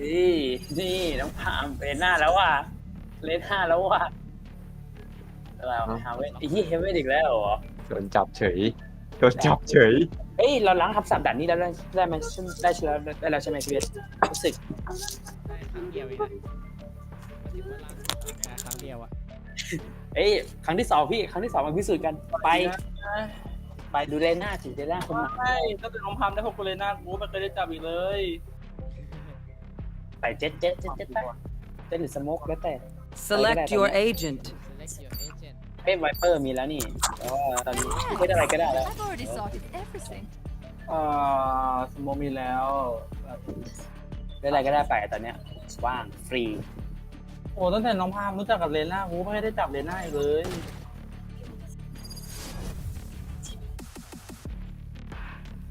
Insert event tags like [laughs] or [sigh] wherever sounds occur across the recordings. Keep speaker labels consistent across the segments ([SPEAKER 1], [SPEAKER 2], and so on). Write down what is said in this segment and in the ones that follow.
[SPEAKER 1] นี่นี่น้องพามเลนหน้าแล้วว่ะเลนห้าแล้วว่ะเราฮาเวนไอ้ยี่เฮเวนอีกแล้วเหรอ
[SPEAKER 2] โดนจับเฉย โดนจับเฉย
[SPEAKER 1] เอ้ยเราล้างทับสับด่านนี้แล้วได้ได้ไหมได้ใช่แล้วได้แล้วใช่ไหมพี่เบสรู้สึก
[SPEAKER 3] ได้ครั้งเดียวเองนะมาถึงว่าล่างครั้งเดียวอะ
[SPEAKER 1] เอ้ยครั้งที่สองพี่ครั้งที่สองมาพิสูจน์กันไป ไปดูเลนหน้าสิเลนหน้าคนใหม่
[SPEAKER 4] ใช่ก็เป็นน้องพามได้พบกูเลยนะกูไม่เคยได้จับอีกเลย
[SPEAKER 1] ไปเจ็ดเจ็ดเจ็ดเจ็ดไปเจ็ดหรือสโมกแล้วแต่
[SPEAKER 5] Select your agent.
[SPEAKER 3] select your agent
[SPEAKER 1] เป้ไวเปอร์มีแล้วนี่แต่ว่าตอนนี้เล่นอะไรก็ได้แล้ว
[SPEAKER 6] I've already sorted everything.
[SPEAKER 4] เอ่อสโมมีแล้วแบบ
[SPEAKER 1] เล่นอะไรก็ได้ไปตอนเนี้ยว่างฟรี
[SPEAKER 4] โอ้ตั้งแต่น้องพามรู้จักกับเลน่ากูไม่ได้จับเลน่าอีกเลย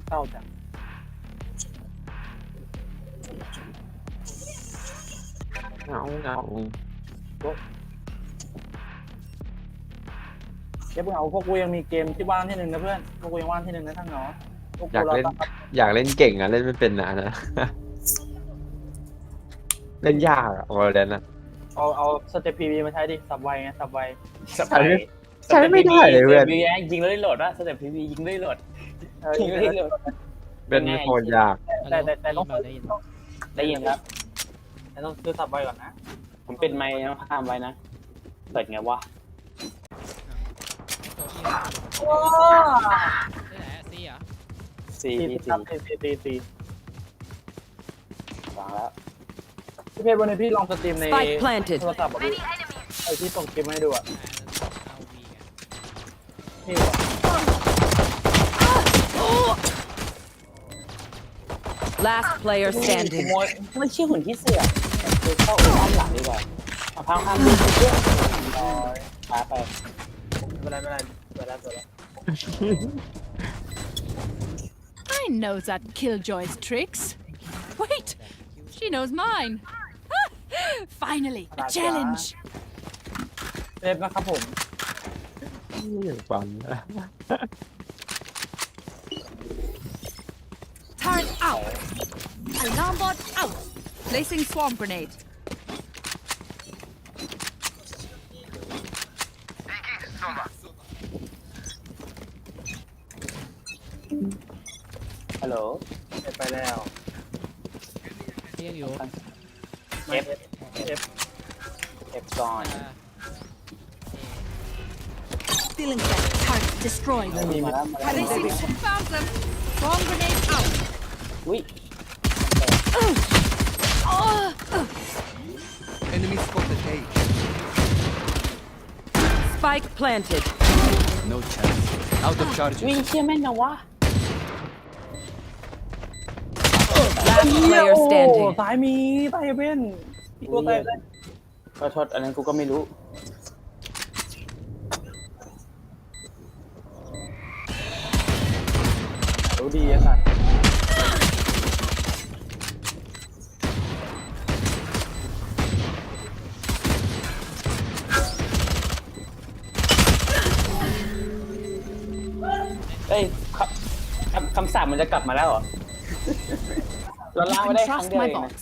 [SPEAKER 4] เศร้าจัง
[SPEAKER 2] เงาเงา
[SPEAKER 4] เดี๋ยวเพิ่งเอาพวกกูยังมีเกมที่ว่างที่หนึ่งนะเพื่อนพวกกูยังว่างที่หนึ่งนะท่านเนาะพวก
[SPEAKER 2] อยาก
[SPEAKER 4] เรา
[SPEAKER 2] เล่น
[SPEAKER 4] ต้อง
[SPEAKER 2] อยากเล่นเก่งอะเล่นไม่เป็นนะนะ เล่นยากอะโอเดนอะ
[SPEAKER 4] เอาเอาสเตปพีวีมาใช้ดิสับไวไงสับไว
[SPEAKER 1] สบาย
[SPEAKER 2] ใช้ไม่ได้เลยเว้ย
[SPEAKER 1] พีวียิงแล้วได้โหลดว่าสเต็ปพีวียิงได้โหลด
[SPEAKER 4] เออ
[SPEAKER 1] ยิงได้โหลด
[SPEAKER 2] เป็นโคตรยาก
[SPEAKER 4] แต่แต่แต่ต้อง
[SPEAKER 3] ได้ยิน
[SPEAKER 1] ได้ยินครับ
[SPEAKER 4] แต่ต้องซื้อสับไวก่อนนะ
[SPEAKER 1] ผมเป็นไม้น้องพามไว้นะ เปิดไงวะ
[SPEAKER 3] ตัวที่ไหนอะซีเหรอ
[SPEAKER 1] สี่
[SPEAKER 4] ตี
[SPEAKER 1] ที่
[SPEAKER 4] ครั
[SPEAKER 1] สี่
[SPEAKER 4] บตีตีตีตี
[SPEAKER 1] ฟังแล้ว
[SPEAKER 4] พี่เพชรวันนี้พี่ลองสตรีมใน
[SPEAKER 5] Spike planted.
[SPEAKER 4] โทรศัพท์อะพี่ไอที่ส่งคลิปมาให้ดูอะ
[SPEAKER 3] เอาวีกัน
[SPEAKER 4] นี่ว่ะ
[SPEAKER 5] Last player
[SPEAKER 1] ข
[SPEAKER 5] standing.
[SPEAKER 1] โมยไม่เชื่อหุ่นที่เสือก [laughs] คือเข้าอุ้มอ้อมหลังดีกว่าเอาพังพังดูเพื่อนช้าไป
[SPEAKER 4] ไม่เป็นไรไม่เป็นไรเปิดแล้วเปิดแล้ว
[SPEAKER 6] I know that Killjoy's tricks. Wait, she knows mine. [laughs] Finally, a challenge.
[SPEAKER 4] เซฟนะครับผม
[SPEAKER 2] อย่างฟัน [laughs]
[SPEAKER 6] Turret out. Alarm bot out. Placing swarm grenade.
[SPEAKER 1] ฮัลโหล
[SPEAKER 4] เซฟไปแล้ว
[SPEAKER 3] ที่ยังอยู่
[SPEAKER 1] เอฟ
[SPEAKER 4] เซฟ
[SPEAKER 1] เอฟก่อน
[SPEAKER 3] อ่า
[SPEAKER 6] Feeling set. Turret destroyed.
[SPEAKER 1] มีมาแล้วมาแล้ว
[SPEAKER 6] Placing found them. Swarm grenade out.
[SPEAKER 1] อุ้ย
[SPEAKER 6] Oh,
[SPEAKER 7] Enemy spotted A.
[SPEAKER 5] Spike planted.
[SPEAKER 7] No chance. Out of charges.
[SPEAKER 1] วิ่งเชี่ยแม่นนะวะ
[SPEAKER 5] Last player
[SPEAKER 4] โอ้
[SPEAKER 5] standing.
[SPEAKER 4] สายมีใต้เว้นอีกตัวใต้เว้น
[SPEAKER 1] ขอโทษอันนั้นกูก็ไม่รู้
[SPEAKER 4] รู้
[SPEAKER 1] มันจะกลับมาแล้วเหรอ เราล้าง
[SPEAKER 6] you
[SPEAKER 1] ไม่ได้
[SPEAKER 6] can
[SPEAKER 1] ครั้ง
[SPEAKER 6] trust
[SPEAKER 1] เดียว
[SPEAKER 6] my
[SPEAKER 1] เองนะ
[SPEAKER 6] box.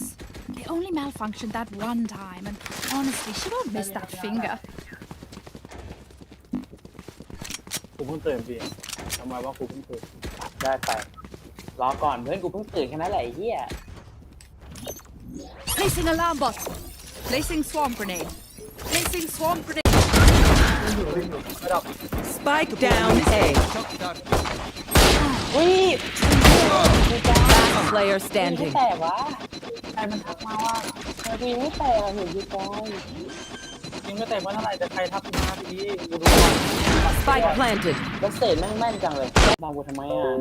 [SPEAKER 6] They only malfunctioned that one time, and honestly, she won't miss that finger.
[SPEAKER 4] กูเพิ่งตื่นพี่ทำไมว่ากูเพิ่งตื่น
[SPEAKER 1] ได้ไปรอก่อนเพื่อนกูเพิ่งตื่นแค่นั้นแหละไอ้เหี้ย
[SPEAKER 6] Placing alarm bot. Placing swarm grenade. Placing swarm grenade.
[SPEAKER 5] Spike down A.
[SPEAKER 7] Shock dart.
[SPEAKER 1] อุ้ย
[SPEAKER 5] Last player
[SPEAKER 1] ยิงไม่
[SPEAKER 5] standing.
[SPEAKER 1] แตกวะ
[SPEAKER 4] ใครมันทักมาว่า
[SPEAKER 1] ทำไม่แตกห็นยูกอย
[SPEAKER 4] ยิงไม่แต่ว่าเท่าไหร่แต่ใครทักมาพี่กูดูก่อน
[SPEAKER 5] Spike planted.
[SPEAKER 1] แล้วเศษแม่งแม่นจังเลยบากูทำไมอะ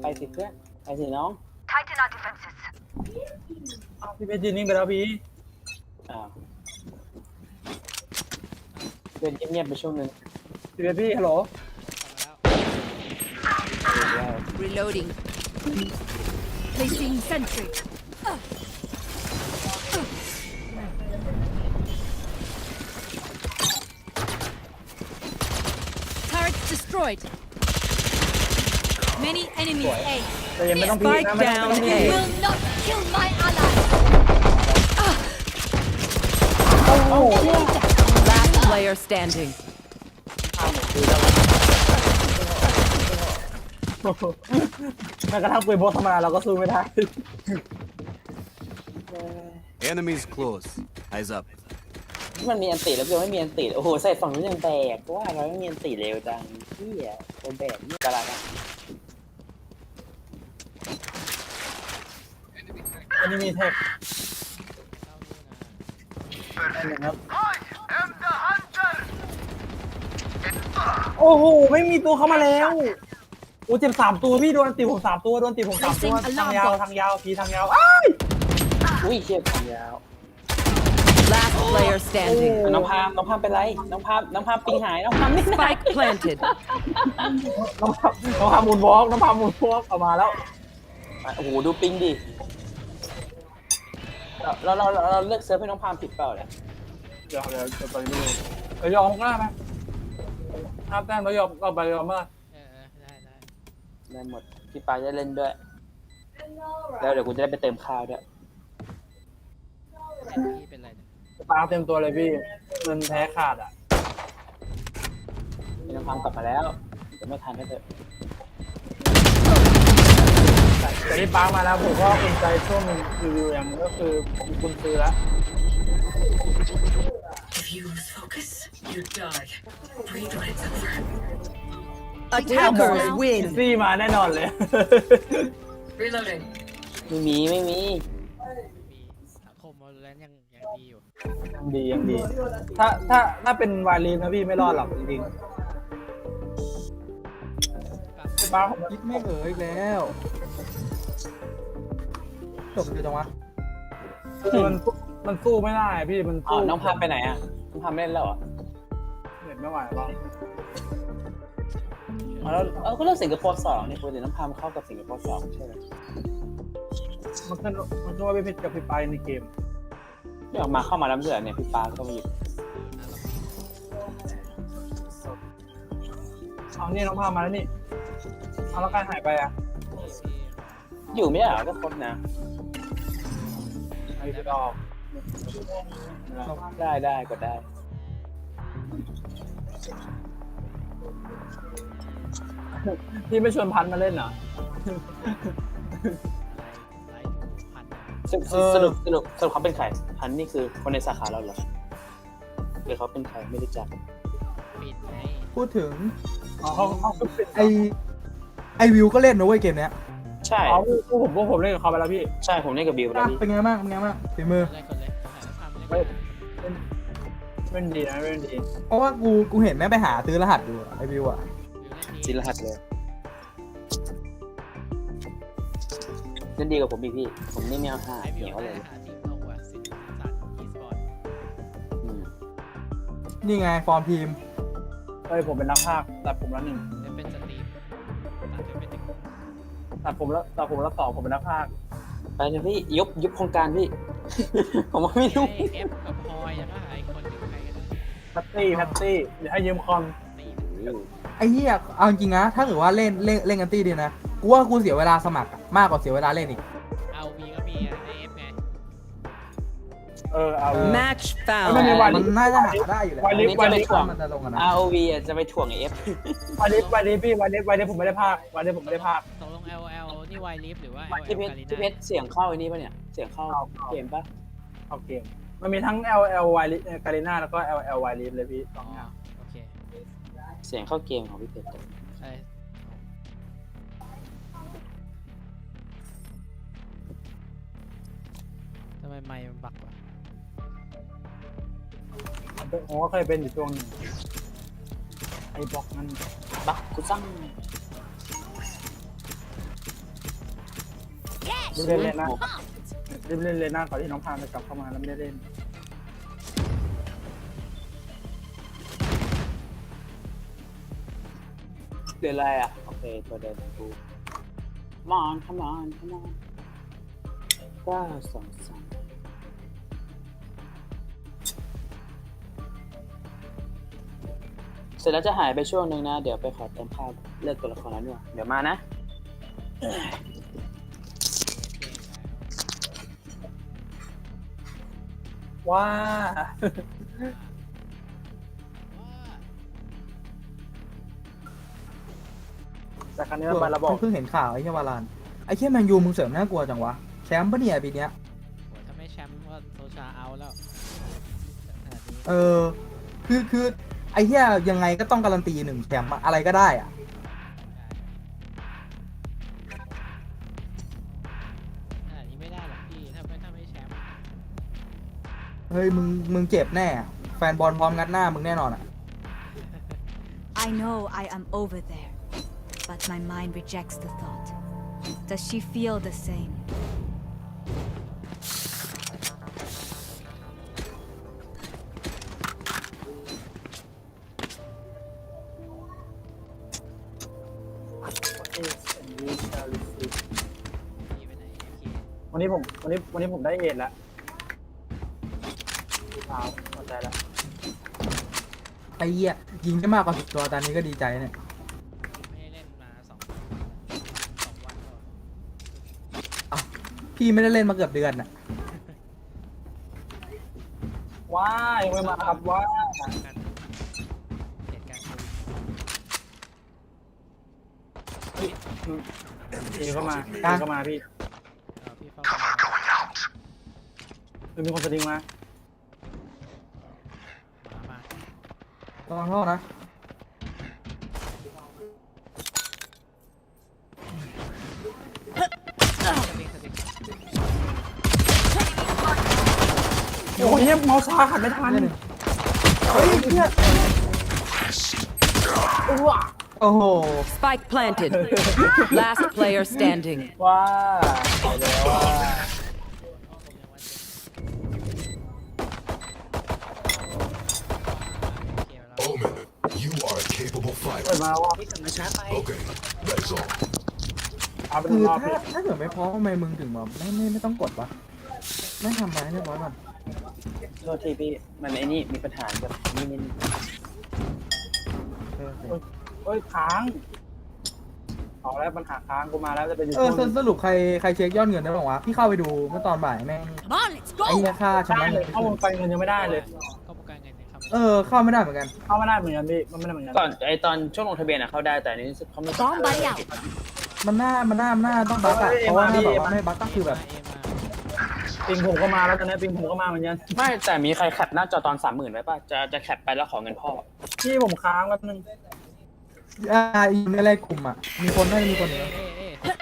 [SPEAKER 1] ไปสิเพื่อนไปสิน้อง
[SPEAKER 4] อ้าวพี่เพชรยืนนิ่งไปแล้วพี่
[SPEAKER 1] อ้าวเดินเงียบๆไปช่วงนึง
[SPEAKER 4] พี่เพชรพี่ฮัลโหล well.
[SPEAKER 6] Reloading. Placing sentry. Uh. Turret destroyed. Many enemies A.
[SPEAKER 5] Spike down A.
[SPEAKER 6] will not kill my ally. Uh. Oh.
[SPEAKER 5] Last player standing.
[SPEAKER 4] แม้กระทั่งปืนพกธรรมดาเราก็สู้ไม่ได้
[SPEAKER 7] Enemies close. Eyes up.
[SPEAKER 1] มันมีอันติแล้วยังไม่มีอันติโอ้โหใส่ฝั่งนู้นยังแบกเพราะว่าเราไม่มีอันติเร็วจังเฮียโดนแบกนี่กระไรนะ
[SPEAKER 4] อันนี้มีเทคอันหนึ่งครับโอ้โหไม่มีตัวเข้ามาแล้วโอ้เจ็บสามตัวพี่โดนตีผมสามตัวโดนตีผมสามตัวทางยาวทางยาวพีทางยาวอ้าว
[SPEAKER 1] อุ้ยเชี่ยทางยาว
[SPEAKER 5] Last player standing.
[SPEAKER 1] น้องพามน้องพามเป็นไร น้องพามน้องพามปิงหายน้องพามไม่ได้
[SPEAKER 5] Spike planted.
[SPEAKER 4] น้องพาน้องพามูนวอล์กน้องพามูนวอล์กออกมาแล้ว
[SPEAKER 1] โอ้โหดูปิงดิเราเราเราเราเลือกเซิร์ฟให้น้องพามผิดเปล่าเนี่ย
[SPEAKER 4] เดี๋ยวเดี๋ยวเดี๋ยวไปดูเดี๋ยวยอมกล้าไหมห้าแต้มแล้วยอมเราไปยอมเมื่อ
[SPEAKER 3] เออเออได้ได้
[SPEAKER 1] ได้หมดพี่ปาจะเล่นด้วย แล้วเดี๋ยวกูจะได้ไปเติมข้าวด้วย
[SPEAKER 3] แผนที่เป็นไรเนี่ย
[SPEAKER 4] ตาเต็มตัวเลยพี่เงินแพ้ขาดอะ
[SPEAKER 1] น้องพามกลับมาแล้วเดี๋ยวไม่ทันก็เถอะ
[SPEAKER 4] แต่ที่ปาร์คมาแล้วผมก็เอ็นใจช่วงหนึงรีวิวอย่างก็คือผมคุณซื้อแล้ว
[SPEAKER 8] If you lose focus, you die. Breathe when it's over.
[SPEAKER 5] Attackers
[SPEAKER 4] อิ
[SPEAKER 5] win.
[SPEAKER 4] ซี่มาแน่นอนเลย
[SPEAKER 8] Reloading.
[SPEAKER 1] ไม่มีไม่มี
[SPEAKER 3] มีสังคมโมเลนยังยังดีอยู่
[SPEAKER 4] ยังดียังดี ถ้าถ้าถ้าเป็นวายลีนนะพี่ไม่รอดหรอกจริงๆที่ปาร์คผม
[SPEAKER 9] คิดไม่เอ๋ยอีกแล้วจบเลยจังวะ
[SPEAKER 4] คือมันมันสู้ไม่ได้พี่มัน
[SPEAKER 1] อ๋อ
[SPEAKER 4] สู้
[SPEAKER 1] น้องพามไปไหนอะน้องพามไม่เล่นแล้วเหรอ
[SPEAKER 4] เห็นไม่ไหวแล้ว
[SPEAKER 1] อ๋อ แล้วเออก็เลือกสิงคโปร์สองนี่ปกติน้องพามเข้ากับสิงคโปร์สองใช่ไหม
[SPEAKER 4] มันขึ้นมันขึ้นว่าพี่เพชรกับพี่ปายในเกม
[SPEAKER 1] ไม่ออกมาเข้ามาแล้วเพื่อนเนี่ยพี่ปาก็มาอยู่
[SPEAKER 4] เอานี่น้องพามาแล้วนี่เอาแล้วการหายไปอะ
[SPEAKER 3] ที่
[SPEAKER 1] อยู่ไม่ได้เหรอก็ครบนะ
[SPEAKER 4] ไอ้ดอก
[SPEAKER 1] ได้ได้กดได้
[SPEAKER 4] พี่ไม่ชวนพันธุ์มาเล่นเหรอ
[SPEAKER 3] ไลฟ์ไลฟ์อยู่พัน
[SPEAKER 1] สรุป
[SPEAKER 4] เออ
[SPEAKER 1] สรุปสรุปสรุปเขาเป็นใครพันนี่คือคนในสาขาเราเหรอหรือเขาเป็นใครไม่รู้จัก
[SPEAKER 3] ปิดไง
[SPEAKER 9] พูดถึง
[SPEAKER 4] อ๋อเขาเขาก็เป็น
[SPEAKER 9] ไอไอวิวก็เล่นนะเว้ยเกมเนี้ย
[SPEAKER 1] ใช่
[SPEAKER 4] อ๋อพวกผมพวกผมเล่นกับเขาไปแล้วพี่
[SPEAKER 1] ใช่ผมเล่นกับบิวแล้วพี่
[SPEAKER 9] เป็นไงบ้างเป็นไงบ้างฝีมือ
[SPEAKER 3] เล่นคนเลยหาแล้วทำเล่น
[SPEAKER 4] เฮ้ยเล่นเล่นดีนะเล่นดี
[SPEAKER 9] เพราะว่ากูกูเห็นแม่งไปหาซื้อรหัสอยู่อะไอวิวอะ
[SPEAKER 3] วิวเล่นดี
[SPEAKER 1] จิรหัสเลยเล่นดีกว่าผมอีกพี่ ผมนี่ไม่เอาห้า
[SPEAKER 3] ไอ
[SPEAKER 1] เห
[SPEAKER 3] วิว
[SPEAKER 1] นียว
[SPEAKER 3] ได้
[SPEAKER 1] เลย
[SPEAKER 3] หาทีมลงว่ะสินสันอีสปอร์ต
[SPEAKER 1] อืม
[SPEAKER 9] นี่ไงฟอร์มทีม
[SPEAKER 4] เฮ้ยผมเป็นนักพากย์ตัดผมละหนึ่ง
[SPEAKER 3] เล่นเป็นสตรีมตัดเป็นเป็นหนึ่ง
[SPEAKER 4] ตัดผมละตัดผมละสองผมเป็นนักพากย์
[SPEAKER 1] ไปนะพี่ยุบยุบโครงการพี่ ผมว่าไม่รู้
[SPEAKER 3] ไอเอฟกับพลอยแล้วก็หาอีกคนหนึ่งใครกันนะ
[SPEAKER 4] แพตตี้แพตตี้เดี๋ยวให้ยืมคอม
[SPEAKER 3] ตี
[SPEAKER 9] ไอ้เหี้ยเอาจริงๆนะถ้าเกิดว่าเล่นเล่นเล่นกันตี้ดีนะกูว่ากูเสียเวลาสมัครอะมากกว่าเสียเวลาเล่นอีก
[SPEAKER 3] เอาวีก็มีไอเอฟไง
[SPEAKER 4] เออเอา
[SPEAKER 9] เออ
[SPEAKER 5] Match
[SPEAKER 4] ไม่มี
[SPEAKER 5] found.
[SPEAKER 4] วัน
[SPEAKER 9] มันน่าจะหาได้อยู่แล้ว
[SPEAKER 4] วันนี้วันนี้
[SPEAKER 9] ถ้ามันจะลงกันนะ
[SPEAKER 1] ROV อะจะไปถ่วงเอฟ
[SPEAKER 4] วันนี้วันนี้พี่วันนี้วันนี้ผมไม่ได้พากย์วันนี้ผมไม่ได้พากย์
[SPEAKER 3] ตกลง L L นี่ไวลิฟหรือว่า L
[SPEAKER 1] พี่
[SPEAKER 3] L
[SPEAKER 1] เพชร
[SPEAKER 3] กาลิ
[SPEAKER 1] พี่เพ
[SPEAKER 3] น่า
[SPEAKER 1] ชรเสียงเข้าไอ้นี่ปะเนี่ย เสียงเข้าเกมปะ
[SPEAKER 4] เอาเกมมันมีทั้ง L L Y กาลิน่าแล้วก็ L L Y เลยพี่ส
[SPEAKER 3] อ๋
[SPEAKER 4] อ
[SPEAKER 3] อง
[SPEAKER 4] อย่าง
[SPEAKER 3] โอ เค
[SPEAKER 1] เสียงเข้าเกมของพี่เพชร
[SPEAKER 3] ใช่ทำไมไมค์มันบักวะ
[SPEAKER 4] ผมก็เคยเป็นอยู่ช่วงหนึ่งไอ้บล็อกมัน
[SPEAKER 1] บักกูสั่ง
[SPEAKER 4] รีบเล่นเลยนะรีบเล่นเลยนะก่อนที่น้องพามจะกลับเข้ามาแล้วไม่ได้เล่น
[SPEAKER 1] เดือนอะไรอะ โอเค ตัวเดินกูมอน come on come on เก้าสองสามเสร็จแล้วจะหายไปช่วงหนึ่งนะ เดี๋ยวไปขอเติมข้าวเลือกตัวละครนั้นด้วยเดี๋ยวมานะ
[SPEAKER 4] ว้า ครั้งนี้มันไประบอก
[SPEAKER 9] เพิ่งเห็นข่าวไอ้เหี้ยวาลานไอ้เหี้ยแมนยูมึงเสริมน่ากลัวจังวะแชมป์ปะเนี่ยปีเนี้ย
[SPEAKER 3] โหถ้าไม่แชมป์ก็โซชาเอาแล้วขนาดนี้
[SPEAKER 9] เออคือคือไอ้เหี้ยยังไงก็ต้องการันตีหนึ่งแชมป์อะอะไรก็ได้อะ
[SPEAKER 3] ขนาดนี้ไม่ได้หรอกพี่ถ้าไม่ถ้าไม่แชมป์
[SPEAKER 9] เฮ้ยมึงมึงเจ็บแน่ แฟนบอลพร้อมงัดหน้ามึงแน่นอนอะ
[SPEAKER 6] I know I am over there, but my mind rejects the thought. Does she feel the same?
[SPEAKER 3] พี่ไปไหนโอเค
[SPEAKER 4] วันนี้ผมวันนี้วันนี้ผมได้เอ็ดแล้วอ้าวเข้าใจแล้ว
[SPEAKER 9] ไอ้เหี้ยยิงได้มากกว่าสิบตัวตอนนี้ก็ดีใจเนี่ย
[SPEAKER 3] ไม่ได้เล่นมาสองสองวันแล้ว
[SPEAKER 9] พี่ไม่ได้เล่นมาเกือบเดือนอะ
[SPEAKER 4] ว้ายังไม่มาครับว้า
[SPEAKER 3] กันเหตุการณ์โควิด
[SPEAKER 4] พี่เข้ามาพี่เข้ามาพี่
[SPEAKER 3] เออพี่เฝ้าระวัง
[SPEAKER 4] มีคนสลิงมา
[SPEAKER 3] หมามา
[SPEAKER 9] ระวังโทษนะ
[SPEAKER 4] มาส์ช้าขัดไม่ทัน
[SPEAKER 9] เฮ้ยเหี้ยโอ้โห
[SPEAKER 5] Spike planted. Last player standing.
[SPEAKER 4] ว้าไปแล้วว่า
[SPEAKER 3] เคแล้ว
[SPEAKER 10] Omen, you are a capable
[SPEAKER 4] เปิดมาว่า
[SPEAKER 10] Okay, that is all.
[SPEAKER 4] เอาเป็น
[SPEAKER 9] คือ
[SPEAKER 4] รอบ
[SPEAKER 9] ถ้า
[SPEAKER 4] พี่
[SPEAKER 9] ถ้าเกิดไม่พร้อมทำไมมึงถึงแบบไม่ไม่ไม่ต้องกดวะไม่ทำมาให้เรียบร้อยก่อน
[SPEAKER 1] โทษทีพี่ มันไอ้นี่มีปัญหากับนี่นิดนึง
[SPEAKER 9] เออ
[SPEAKER 4] เฮ้ยค้างเอาแล้วปัญหาค้างกูมาแล้วจะไปดู
[SPEAKER 9] เออสรุปสรุปใครใครเช็คยอดเงินได้บ้างวะพี่เข้าไปดูเมื่อตอนบ่ายแม่ง
[SPEAKER 6] Come on, let's
[SPEAKER 9] ไอ้
[SPEAKER 6] go!
[SPEAKER 9] เหี้ยค่าชำ
[SPEAKER 4] ได้
[SPEAKER 9] ระ
[SPEAKER 4] เล
[SPEAKER 9] เงิ
[SPEAKER 4] ย
[SPEAKER 9] น
[SPEAKER 4] เข้าไปเงินยังไม่ได้เลย
[SPEAKER 3] ก็ประกันเงินในคำ
[SPEAKER 9] เออเข้าไม่ได้เหมือนกัน
[SPEAKER 4] เข้าไม่ได้เหมือนกันพี่มันไม่ได้เหมือนกัน
[SPEAKER 1] ก่อนไอตอนช่วงลงทะเบียนอะเข้าได้แต่อันนี้รู้สึกเขาไม่
[SPEAKER 6] Bomb buddy out.
[SPEAKER 9] มันน่ามันน่ามันน่าต้องบักอะเพราะว่าถ้าแบบว่าไม่บักก็คือแบบ
[SPEAKER 3] เอมา
[SPEAKER 4] ปิงผมก็มาแล้วตอนนี้ปิงผมก็มาเหมือนกัน
[SPEAKER 1] ไม่แต่มีใครแคปหน้าจอตอนสามหมื่นไว้ป่ะจะจะแคปไปแล้วขอเงินพ่อ
[SPEAKER 4] พี่ผมค้างแป๊บนึง
[SPEAKER 9] อ่าอีในไล่กลุ่มอะ มีคนน่าจะมีคนหนึ่ง
[SPEAKER 3] เอ๊ะ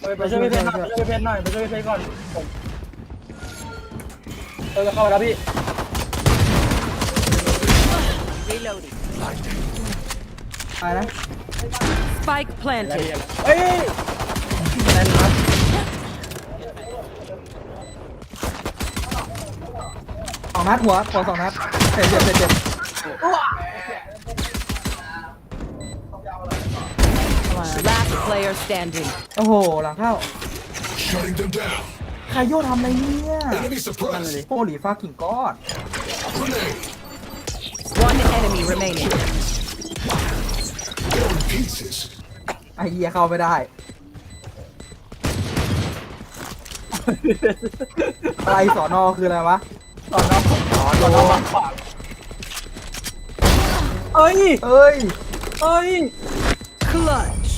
[SPEAKER 3] เอ๊ะ
[SPEAKER 4] ไปช่วยพี่เพชรหน่อยไปช่วยพี่เพชรหน่อยไปช่วยพี่เพชรก่อนผมเออเข้ามาแล้วพี่
[SPEAKER 6] Reloading.
[SPEAKER 9] ตายนะ
[SPEAKER 5] Spike planted.
[SPEAKER 4] เอ้ยแน่นครับ
[SPEAKER 9] สอง นัดหัวหัวสองนัดเจ็บเจ็บเจ็บเจ็บ
[SPEAKER 5] Last player standing.
[SPEAKER 9] โอ้โห หลังเข้า
[SPEAKER 10] Shutting them down.
[SPEAKER 9] ใครโยทำอะไรเนี่ย
[SPEAKER 10] Enemy suppressed.
[SPEAKER 9] โอหลีฟ้ากิ่งก้อน
[SPEAKER 10] Grenade.
[SPEAKER 5] One enemy remaining.
[SPEAKER 10] Go in pieces.
[SPEAKER 9] ไอ้เหี้ยเข้าไม่ได้ อะไรสอนอคืออะไรวะ
[SPEAKER 4] ตอนน้องผ มขอตอนน้องบังขวางเอ้ย
[SPEAKER 9] เอ้ย
[SPEAKER 4] เอ้ย
[SPEAKER 5] Clutch.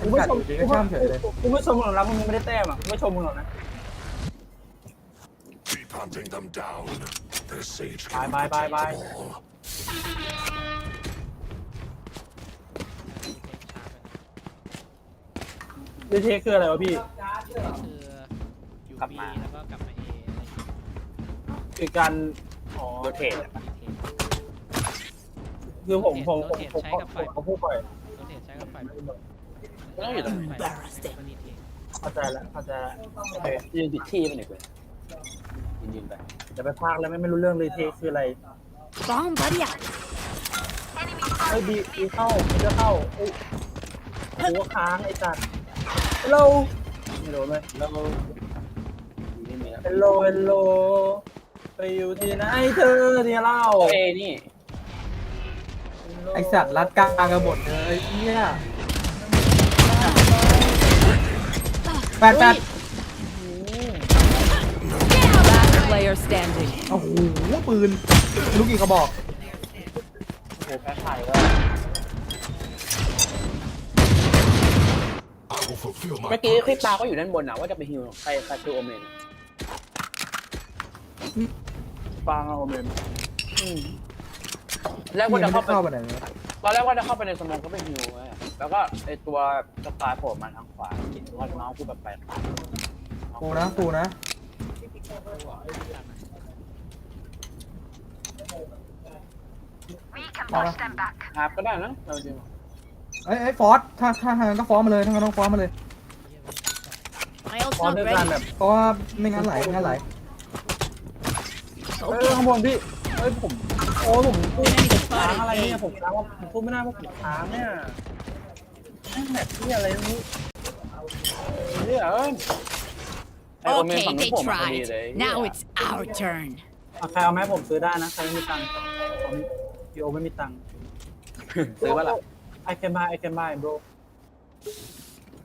[SPEAKER 4] คุณผู้ชม
[SPEAKER 9] กัดอยู่ดีก็ช่างเฉยเลย
[SPEAKER 4] คุณผู้ชมของเรามึงไม่ได้แต้มอะคุณผู้ชมมึงหรอกนะ
[SPEAKER 10] Keep hunting them down. Their sage
[SPEAKER 4] Bye,
[SPEAKER 10] can
[SPEAKER 4] bye, bye,
[SPEAKER 10] protect
[SPEAKER 4] bye.
[SPEAKER 10] them all.
[SPEAKER 4] ดีเทคคืออะไรวะพี่
[SPEAKER 3] คืออยู่
[SPEAKER 1] กลับ
[SPEAKER 3] บี
[SPEAKER 1] มา
[SPEAKER 3] แล้วก็กลับ
[SPEAKER 4] คือการอ๋อ
[SPEAKER 1] โรเทตอะ
[SPEAKER 3] ดีเทค
[SPEAKER 4] คือผมผมผมผมผมผมพูดไป
[SPEAKER 3] โรเทตใช้กับไฟ
[SPEAKER 1] ไม่ต้องอยู่ตรงนั้น
[SPEAKER 3] ก็ดีเทค
[SPEAKER 4] เข้าใจแล้วเข้าใจแล้วโอเค
[SPEAKER 1] ยืนผิดที่ไปหน่อยเว้ยยืนยืนไป
[SPEAKER 4] จะไปพากแล้วไม่ไม่รู้เรื่องรีเทคคืออะไร
[SPEAKER 6] Bomb buddy out.
[SPEAKER 4] เฮ้ยบีบีเข้ามันจะเข้าเอ้ยหัวค้างไอ้จัดฮัลโหลไม่รู้ไหม
[SPEAKER 1] แล้วนี่มีแล้ว
[SPEAKER 4] ฮัลโหลฮัลโหล ไปอยู่ที่ไหนเธอเนี่ยเล่า
[SPEAKER 1] เอนี่
[SPEAKER 9] ไอสัตว์รัดกลางกันหมดเลยไอ้เหี้ยแปดแปด
[SPEAKER 5] Last player standing.
[SPEAKER 9] โอ้โหปืนลูกกี่กระบอก
[SPEAKER 4] โอ้โหแพ้ไข่ก็
[SPEAKER 10] fulfill my
[SPEAKER 1] เมื่อกี้คลิป
[SPEAKER 10] purpose.
[SPEAKER 1] ปลาก็อยู่ด้านบนนะว่าจะไปฮิวใครใครคือโอเมน
[SPEAKER 4] ฟางเอาเมน
[SPEAKER 1] อืมแรก
[SPEAKER 9] นี่
[SPEAKER 1] ว่า
[SPEAKER 9] ไม่
[SPEAKER 1] จะ
[SPEAKER 9] ได้
[SPEAKER 1] เข้าไป
[SPEAKER 9] เข้าไปไหนเลย
[SPEAKER 1] ตอนแรกว่าจะเข้าไปในสมองก็ไปฮิวไว้อะแล้วก็ไอตัวสปายโผล่มาทางขวาคิดว่าน้องกูแบบไปขวา
[SPEAKER 9] กูนะกูนะเอาละ
[SPEAKER 1] ครับก็ได้นะเราจริง
[SPEAKER 9] เอ้ยเอ้ยฟอสถ้าถ้าทางนั้นก็ฟอสมาเลยถ้างั้นต้องฟอสมาเลย
[SPEAKER 6] My
[SPEAKER 4] พร้อม
[SPEAKER 6] ult's
[SPEAKER 4] ด้วย
[SPEAKER 6] not
[SPEAKER 4] กัน
[SPEAKER 6] ready.
[SPEAKER 4] แบบ
[SPEAKER 9] เพราะว่าไม่งั้นไหลไม่งั้นไหล
[SPEAKER 4] เออข้างบนพี่เอ้ยผมโอ้ยผมพูดค้างอะไรเนี่ยผมค้างว่าผมพูดไม่ได้ว่าผมค้างเนี่ยแม่งแบบที่อะไรไม่รู้
[SPEAKER 1] เนี่ยเอ้ยไอโอเมน
[SPEAKER 5] Okay,
[SPEAKER 1] ฝั่งนู้น
[SPEAKER 5] they
[SPEAKER 1] โผล่มาพอดี
[SPEAKER 5] tried.
[SPEAKER 1] เลย
[SPEAKER 5] Now it's our turn.
[SPEAKER 4] เอาใครเอาไหมผมซื้อได้นะใครไม่มีตังค์ผมพี่โอไม่มีตังค์
[SPEAKER 1] ซื้อว่าล่ะ
[SPEAKER 4] I can buy I can buy bro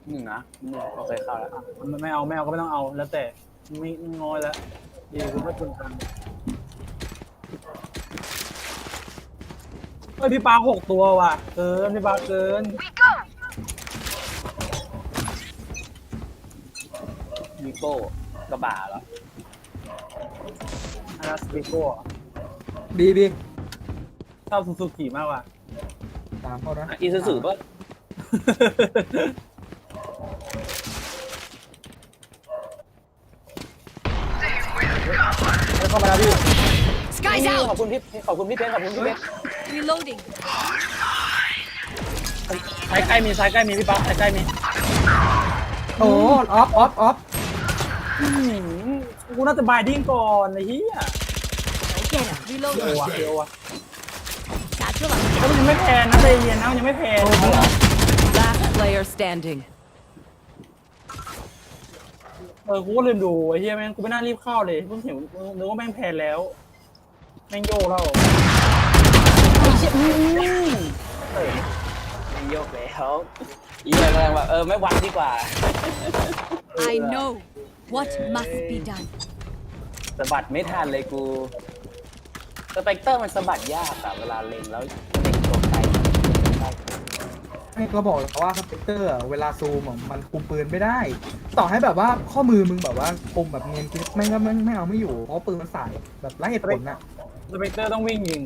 [SPEAKER 1] หนึ่งนะหนึ่งโอเคเข้าแล้ว
[SPEAKER 4] อะมันไม่เอาไม่เอาก็ไม่ต้องเอาแล้วแต่ไม่งอยแล้ว ดีคุณไม่ทุนตังค์เฮ้ยพี่ปลาหกตัวว่ะ เกินพี่ปลาเกิน
[SPEAKER 1] มีโก้กระบะเหรอ
[SPEAKER 4] อาราสปิโก้
[SPEAKER 9] บีบี
[SPEAKER 4] ชอบซูซูกิมากว่ะ
[SPEAKER 9] ตามเขานะ
[SPEAKER 1] อีซูซูป่ะ
[SPEAKER 4] แล้ว เข้ามาแล้วพี่
[SPEAKER 5] Sky's
[SPEAKER 1] ขอบ
[SPEAKER 5] out.
[SPEAKER 1] คุณพี่ขอบคุณพี่เพชรขอบคุณพี่เพชร
[SPEAKER 6] Reloading.
[SPEAKER 4] ซ้ายใกล้มีซ้ายใกล้มีพี่ปลาซ้ายใกล้มี
[SPEAKER 9] โอ้ออฟออฟออฟ
[SPEAKER 4] อื้อหือกูน่าจะบายดิ้งก่อนไอ้เหี้ย
[SPEAKER 6] Get him.
[SPEAKER 4] เดียว
[SPEAKER 6] Reloading.
[SPEAKER 4] ว่ะเดียวว่ะ
[SPEAKER 6] Satchel
[SPEAKER 4] แล้วมันยังไม่แพนนะใจเย็นนะมันยังไม่แพน
[SPEAKER 5] Last player standing.
[SPEAKER 4] เออกูก็ลืมดูไอ้เหี้ยแม่งกูไม่น่ารีบเข้าเลยเพิ่งเห็นนึกว่าแม่งแพนแล้ว แม่งโยกแล้ว
[SPEAKER 1] ไม่โยกแล้วอีอะไรกำลังแบบเออไม่วัดดีกว่า
[SPEAKER 6] I know what must be done.
[SPEAKER 1] สะบัดไม่ทันเลยกูสเปกเตอร์มันสะบัดยากอะเวลาเล็งแล้วเล็งตัวไกล
[SPEAKER 9] ให้ก็บอกแล้วว่าสเปกเตอร์อะเวลาซูมอะมันคุมปืนไม่ได้ ต่อให้แบบว่าข้อมือมึงแบบว่าคุมแบบเงียนกริบแม่งก็ไม่ไม่เอาไม่อยู่ เพราะปืนมันสายแบบไร้เหตุผลน่ะ
[SPEAKER 4] สเปกเตอร์ต้องวิ่งยิง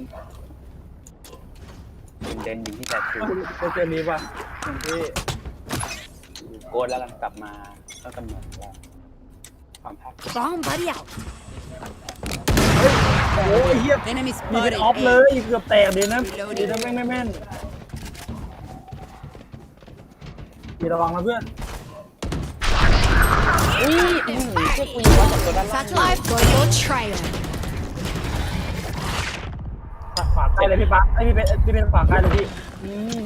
[SPEAKER 1] เป็นเดนยิงที่แต่คือ
[SPEAKER 4] เอาเกมนี้ป่ะอย่างที่
[SPEAKER 1] โกดแล้วกันกลับมาก็กำหนดว่าความภาค
[SPEAKER 6] Bomb buddy out.
[SPEAKER 4] โอ้ยเหี้ย
[SPEAKER 5] Enemy
[SPEAKER 4] มีเป็น
[SPEAKER 5] spotted.
[SPEAKER 4] ออฟเล
[SPEAKER 5] A.
[SPEAKER 4] ยเกือบแตกดีนะดีนะแม่งไม่แม่น มีระวังนะเพื่อน
[SPEAKER 1] อุ้ยอืมเชื่อกูอยู่ว่าจากตัวด้านล่าง
[SPEAKER 6] Satchel. I've got your trail.
[SPEAKER 4] ฝากใกล้เลยพี่ปั๊กไอ้พี่เป็นพี่เป็นฝากใกล้เลยพี่
[SPEAKER 1] อืม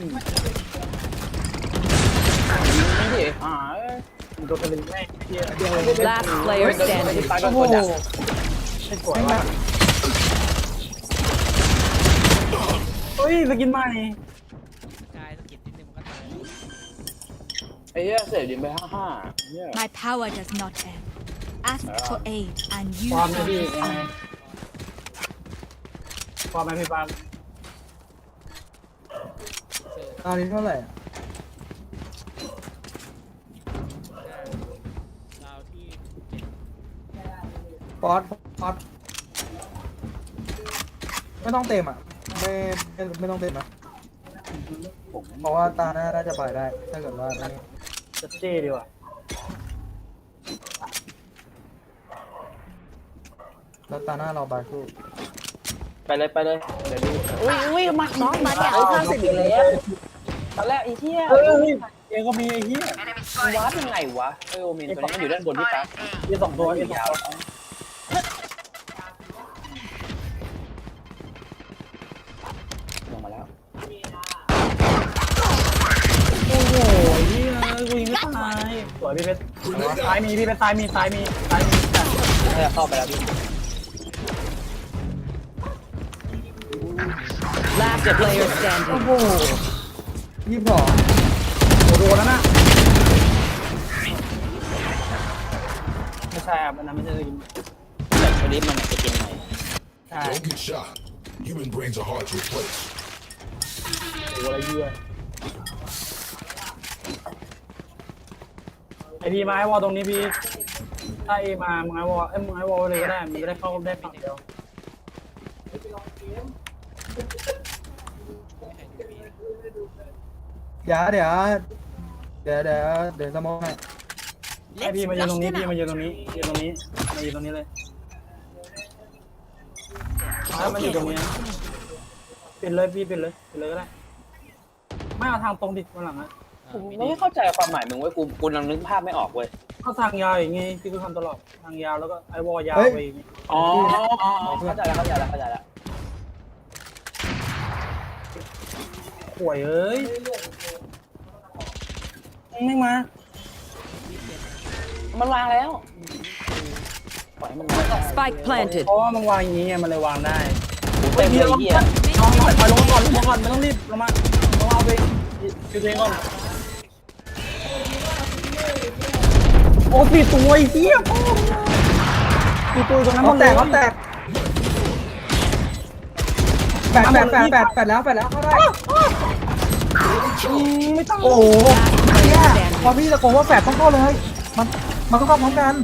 [SPEAKER 1] นี่ดิอ่าเอ้ย
[SPEAKER 4] มันโดนเป็นแม่เหี้ย
[SPEAKER 5] Last player standing.
[SPEAKER 1] ไปโด
[SPEAKER 4] โอ้
[SPEAKER 1] น
[SPEAKER 4] โห
[SPEAKER 1] กดดัน
[SPEAKER 4] ไม่สวยว่ะเฮ้ยสกินใหม่
[SPEAKER 3] กายสะกิดนิดนึงมันก็ตาย
[SPEAKER 1] ไอ้เหี้ยเสียดินไปห้าห้าเนี่ย
[SPEAKER 6] My power does not end. Ask for aid and you
[SPEAKER 4] ความไหม
[SPEAKER 6] will
[SPEAKER 4] พี่
[SPEAKER 6] be
[SPEAKER 4] ยังไง
[SPEAKER 6] found.
[SPEAKER 4] ความไหมพี่ปั๊ก
[SPEAKER 9] ตอนนี้เท่าไหร่อะ
[SPEAKER 3] เราที่
[SPEAKER 9] ฟอสฟอสไม่ต้องเต็มอะ ไม่ไม่ไม่ต้องเต็มนะ
[SPEAKER 1] ผม
[SPEAKER 9] เพราะว่าตาหน้าน่าจะปล่อยได้ ถ้าเกิดว่าอันนี้
[SPEAKER 4] จะเจ้ดีกว่า
[SPEAKER 9] แล้วตาหน้าเราบาสู้
[SPEAKER 1] ไปเลยไปเลยเดี๋ยวดูอุ้ยอุ้ยมาน้องมาเนี่ยห้าสิบอีกแล้วตอนแรกไอ้เหี้ย
[SPEAKER 4] เฮ้ยเองก็มีไอ้เหี้ย
[SPEAKER 1] มันวาร์ปยังไงวะเออโอเมนตัวนี้มันอยู่ด้านบนพี่ปั๊บ
[SPEAKER 4] มีสองตัวมีสอง
[SPEAKER 1] ยาว
[SPEAKER 4] ตัว วยพี่เพชรซ้ายมีพี่เพชรซ้ายมีซ้ายมีซ้ายมี
[SPEAKER 1] เออเข้าไปแล้วพี่
[SPEAKER 5] Last player
[SPEAKER 9] โอ้
[SPEAKER 5] standing.
[SPEAKER 9] โหยี่สิบสอง
[SPEAKER 4] โอ้โดนแล้วนะไม่ใช่ครับอันนั้นไม่ใช่สกิน
[SPEAKER 1] แต่ชนิดมันจะกินไหน
[SPEAKER 4] ใช่
[SPEAKER 10] Don't get shot. Human brains are hard to replace.
[SPEAKER 4] โอ้โหอะไรเหี้ย
[SPEAKER 1] เเอ
[SPEAKER 4] อเออ พี่
[SPEAKER 1] ออ
[SPEAKER 4] พี่
[SPEAKER 1] พี่
[SPEAKER 4] เป็
[SPEAKER 1] เป็นน
[SPEAKER 4] ซ้ายพีมาไอวอลตรงนี้พี่ ถ้าเอมามึงไอวอลเอ้ยมึงไอวอลเลยก็ได้มึงจะได้เข้าได้ฝั่งเดียว
[SPEAKER 9] เดี๋ยวเดี๋ยวเดี๋ยวเดี๋ยวเดี๋ยวสมองให้
[SPEAKER 4] ไอพีมายืนตรงนี้พี่มายืนตรงนี้ยืนตรงนี้มายืนตรงนี้เลยถ้ามันอยู่ตรงนี้นะปิดเลยพี่ปิดเลยปิดเลยก็ได้ไม่เอาทางตรงดิวันหลังอะ
[SPEAKER 1] ผมไม่เข้าใจความหมายมึงเว้ยกูกูยังนึกภาพไม่ออกเว้ย
[SPEAKER 4] ก็ทางยาวอย่างงี้พี่ก็ทำตลอดทางยาวแล้วก็ไอวอลยาวไปอย่างงี้
[SPEAKER 1] อ๋อเข้าใจแล้วเข้าใจแล้วเข้าใจแล้ว
[SPEAKER 4] ห่วยเอ้ยไม่มา
[SPEAKER 1] มันวางแล้วปล่อยให้มันวาง
[SPEAKER 5] Spike planted.
[SPEAKER 4] เพราะว่ามันวางอย่างงี้ไงมันเลยวางได้
[SPEAKER 1] เต็มเลยไอ้เหี้ย
[SPEAKER 4] ลองหน่อยไปลงก่อนลงก่อนไม่ต้องรีบลงมาลงมาเอาไปคิวตัวเองก่อน โอ้สี่ตัวไอ้เหี้ยสี่ตัวตรงนั้นหม
[SPEAKER 9] เขา
[SPEAKER 4] ด
[SPEAKER 9] แต
[SPEAKER 4] เลย
[SPEAKER 9] กเขาแตกแปดแปดแปดแปดแปดแล้วแปดแล้วเข้าได้
[SPEAKER 4] ไม่ต้อง
[SPEAKER 9] โอ้โหเนี่ยพอพี่ตะโกนว่าแปดต้องเข้าเลย มันมันต้องเข้าพร้อมกัน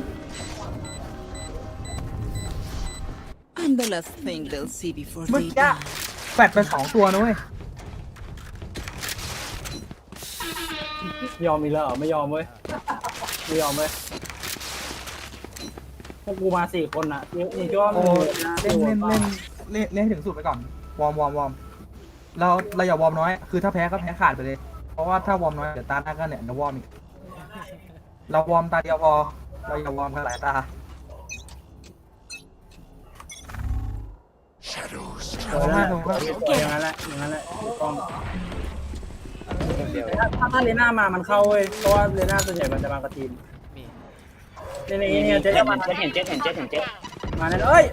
[SPEAKER 5] And the last thing they'll see before
[SPEAKER 9] เมื่อกี้แปดไปสองตัวนะเว้ย
[SPEAKER 4] ยอมอีกแล้วเหรอไม่ยอมเว้ย ไม่ยอมเว้ยพวกกูมาสี่คนน่ะมึงมึงคิดว่ามึ
[SPEAKER 9] โอ้
[SPEAKER 4] ง
[SPEAKER 9] เล่นเล่นเล่นเล่นเล่นให้ถึงสุดไปก่อน วอร์มวอร์มวอร์มเราเราอย่าวอร์มน้อย คือถ้าแพ้ก็แพ้ขาดไปเลย เพราะว่าถ้าวอร์มน้อยเดี๋ยวตาหน้าก็เนี่ยเดี๋ยววอร์มอีก เราวอร์มตาเดียวพอ เราอย่าวอร์มกันหลายตา
[SPEAKER 10] Shadows
[SPEAKER 4] เออนั่นแหละอย่างนั้นแหละอย่างนั้นแหละถูกต้อง ถ้าถ้าถ้าเลน่ามามันเข้าเว้ยเพราะว่าเลน่าส่วนใหญ่มันจะมากระทีม
[SPEAKER 3] มี
[SPEAKER 4] นี่นี่เนี่ยเจ๊จะมา
[SPEAKER 1] เจ็ดเห็นเจ็ดเห็นเจ็ดเห็นเจ็ด
[SPEAKER 4] มาแน่เลยเอ้ย